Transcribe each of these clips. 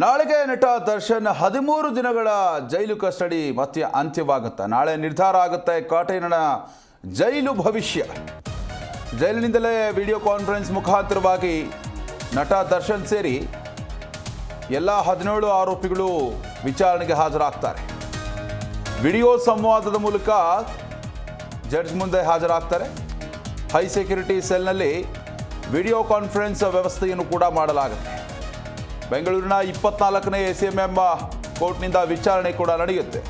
ನಾಳೆಗೆ ನಟ ದರ್ಶನ್ ಹದಿಮೂರು ದಿನಗಳ ಜೈಲು ಕಸ್ಟಡಿ ಮತ್ತೆ ಅಂತ್ಯವಾಗುತ್ತೆ. ನಾಳೆ ನಿರ್ಧಾರ ಆಗುತ್ತೆ ಕಾಟೇರನ ಜೈಲು ಭವಿಷ್ಯ. ಜೈಲಿನಿಂದಲೇ ವಿಡಿಯೋ ಕಾನ್ಫರೆನ್ಸ್ ಮುಖಾಂತರವಾಗಿ ನಟ ದರ್ಶನ್ ಸೇರಿ ಎಲ್ಲ ಹದಿನೇಳು ಆರೋಪಿಗಳು ವಿಚಾರಣೆಗೆ ಹಾಜರಾಗ್ತಾರೆ. ವಿಡಿಯೋ ಸಂವಾದದ ಮೂಲಕ ಜಡ್ಜ್ ಮುಂದೆ ಹಾಜರಾಗ್ತಾರೆ. ಹೈ ಸೆಕ್ಯೂರಿಟಿ ಸೆಲ್ನಲ್ಲಿ ವಿಡಿಯೋ ಕಾನ್ಫರೆನ್ಸ್ ವ್ಯವಸ್ಥೆಯನ್ನು ಕೂಡ ಮಾಡಲಾಗುತ್ತೆ. ಬೆಂಗಳೂರಿನ ಇಪ್ಪತ್ನಾಲ್ಕನೇ ಎಸ್ ಎಂ ಎಂ ಕೋರ್ಟ್ನಿಂದ ವಿಚಾರಣೆ ಕೂಡ ನಡೆಯುತ್ತೆ.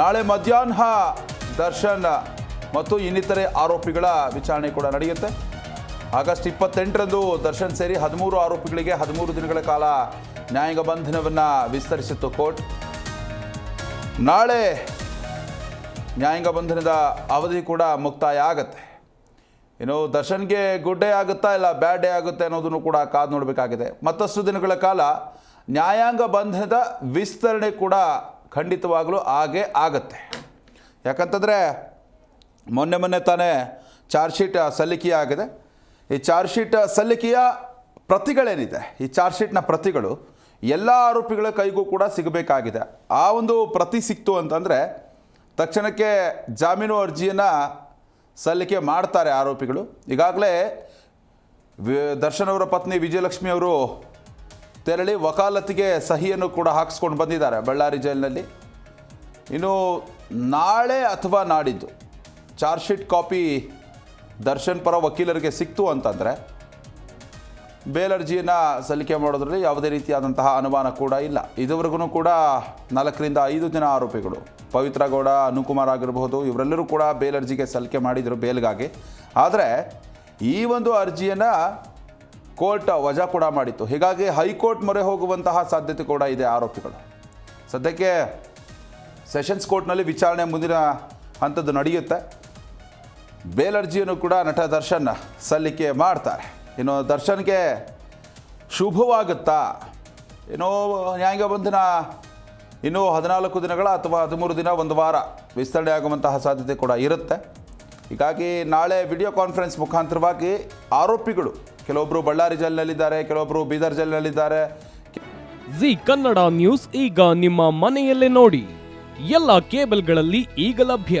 ನಾಳೆ ಮಧ್ಯಾಹ್ನ ದರ್ಶನ್ ಮತ್ತು ಇನ್ನಿತರೆ ಆರೋಪಿಗಳ ವಿಚಾರಣೆ ಕೂಡ ನಡೆಯುತ್ತೆ. ಆಗಸ್ಟ್ ಇಪ್ಪತ್ತೆಂಟರಂದು ದರ್ಶನ್ ಸೇರಿ ಹದಿಮೂರು ಆರೋಪಿಗಳಿಗೆ ಹದಿಮೂರು ದಿನಗಳ ಕಾಲ ನ್ಯಾಯಾಂಗ ಬಂಧನವನ್ನು ವಿಸ್ತರಿಸಿತ್ತು ಕೋರ್ಟ್. ನಾಳೆ ನ್ಯಾಯಾಂಗ ಬಂಧನದ ಅವಧಿ ಕೂಡ ಮುಕ್ತಾಯ ಆಗತ್ತೆ. ಇನ್ನು ದರ್ಶನ್ಗೆ ಗುಡ್ ಡೇ ಆಗುತ್ತಾ ಇಲ್ಲ ಬ್ಯಾಡ್ ಡೇ ಆಗುತ್ತೆ ಅನ್ನೋದನ್ನು ಕೂಡ ಕಾದು ನೋಡಬೇಕಾಗಿದೆ. ಮತ್ತಷ್ಟು ದಿನಗಳ ಕಾಲ ನ್ಯಾಯಾಂಗ ಬಂಧನದ ವಿಸ್ತರಣೆ ಕೂಡ ಖಂಡಿತವಾಗಲೂ ಹಾಗೆ ಆಗತ್ತೆ. ಯಾಕಂತಂದರೆ ಮೊನ್ನೆ ಮೊನ್ನೆ ತಾನೇ ಚಾರ್ಜ್ ಶೀಟ್ ಸಲ್ಲಿಕೆಯಾಗಿದೆ ಈ ಚಾರ್ಜ್ ಶೀಟ್ ಸಲ್ಲಿಕೆಯ ಪ್ರತಿಗಳೇನಿದೆ, ಈ ಚಾರ್ಜ್ ಶೀಟ್ನ ಪ್ರತಿಗಳು ಎಲ್ಲ ಆರೋಪಿಗಳ ಕೈಗೂ ಕೂಡ ಸಿಗಬೇಕಾಗಿದೆ. ಆ ಒಂದು ಪ್ರತಿ ಸಿಕ್ತು ಅಂತಂದರೆ ತಕ್ಷಣಕ್ಕೆ ಜಾಮೀನು ಅರ್ಜಿಯನ್ನು ಸಲ್ಲಿಕೆ ಮಾಡ್ತಾರೆ ಆರೋಪಿಗಳು. ಈಗಾಗಲೇ ದರ್ಶನ್ ಅವರ ಪತ್ನಿ ವಿಜಯಲಕ್ಷ್ಮಿ ಅವರು ತೆರಳಿ ವಕಾಲತ್ತಿಗೆ ಸಹಿಯನ್ನು ಕೂಡ ಹಾಕಿಸ್ಕೊಂಡು ಬಂದಿದ್ದಾರೆ ಬಳ್ಳಾರಿ ಜೈಲಿನಲ್ಲಿ. ಇನ್ನು ನಾಳೆ ಅಥವಾ ನಾಡಿದ್ದು ಚಾರ್ಜ್ ಶೀಟ್ ಕಾಪಿ ದರ್ಶನ್ ಪರ ವಕೀಲರಿಗೆ ಸಿಕ್ತು ಅಂತಂದರೆ ಬೇಲ್ ಅರ್ಜಿಯನ್ನು ಸಲ್ಲಿಕೆ ಮಾಡೋದ್ರಲ್ಲಿ ಯಾವುದೇ ರೀತಿಯಾದಂತಹ ಅನುಮಾನ ಕೂಡ ಇಲ್ಲ. ಇದುವರೆಗೂ ಕೂಡ ನಾಲ್ಕರಿಂದ ಐದು ಜನ ಆರೋಪಿಗಳು. ಪವಿತ್ರ ಗೌಡ, ಅನುಕುಮಾರ್ ಆಗಿರಬಹುದು, ಇವರೆಲ್ಲರೂ ಕೂಡ ಬೇಲರ್ಜಿಗೆ ಸಲ್ಲಿಕೆ ಮಾಡಿದರು ಬೇಲ್ಗಾಗಿ. ಆದರೆ ಈ ಒಂದು ಅರ್ಜಿಯನ್ನು ಕೋರ್ಟ್ ವಜಾ ಕೂಡ ಮಾಡಿತ್ತು. ಹೀಗಾಗಿ ಹೈಕೋರ್ಟ್ ಮೊರೆ ಹೋಗುವಂತಹ ಸಾಧ್ಯತೆ ಕೂಡ ಇದೆ ಆರೋಪಿಗಳು. ಸದ್ಯಕ್ಕೆ ಸೆಷನ್ಸ್ ಕೋರ್ಟ್ನಲ್ಲಿ ವಿಚಾರಣೆ ಮುಂದಿನ ಹಂತದ್ದು ನಡೆಯುತ್ತೆ. ಬೇಲರ್ಜಿಯನ್ನು ಕೂಡ ನಟ ದರ್ಶನ್ ಸಲ್ಲಿಕೆ ಮಾಡ್ತಾರೆ. ಇನ್ನು ದರ್ಶನ್ಗೆ ಶುಭವಾಗುತ್ತಾ? ಏನೋ ನ್ಯಾಯಾಂಗ ಬಂಧನ ಇನ್ನೂ ಹದಿನಾಲ್ಕು ದಿನಗಳ ಅಥವಾ ಹದಿಮೂರು ದಿನ, ಒಂದು ವಾರ ವಿಸ್ತರಣೆ ಆಗುವಂತಹ ಸಾಧ್ಯತೆ ಕೂಡ ಇರುತ್ತೆ. ಹೀಗಾಗಿ ನಾಳೆ ವಿಡಿಯೋ ಕಾನ್ಫರೆನ್ಸ್ ಮುಖಾಂತರವಾಗಿ ಆರೋಪಿಗಳು ಕೆಲವೊಬ್ಬರು ಬಳ್ಳಾರಿ ಜೈಲಿನಲ್ಲಿದ್ದಾರೆ ಕೆಲವೊಬ್ಬರು ಬೀದರ್ ಜೈಲಿನಲ್ಲಿದ್ದಾರೆ. ಜಿ ಕನ್ನಡ ನ್ಯೂಸ್ ಈಗ ನಿಮ್ಮ ಮನೆಯಲ್ಲೇ ನೋಡಿ. ಎಲ್ಲ ಕೇಬಲ್ಗಳಲ್ಲಿ ಈಗ ಲಭ್ಯ.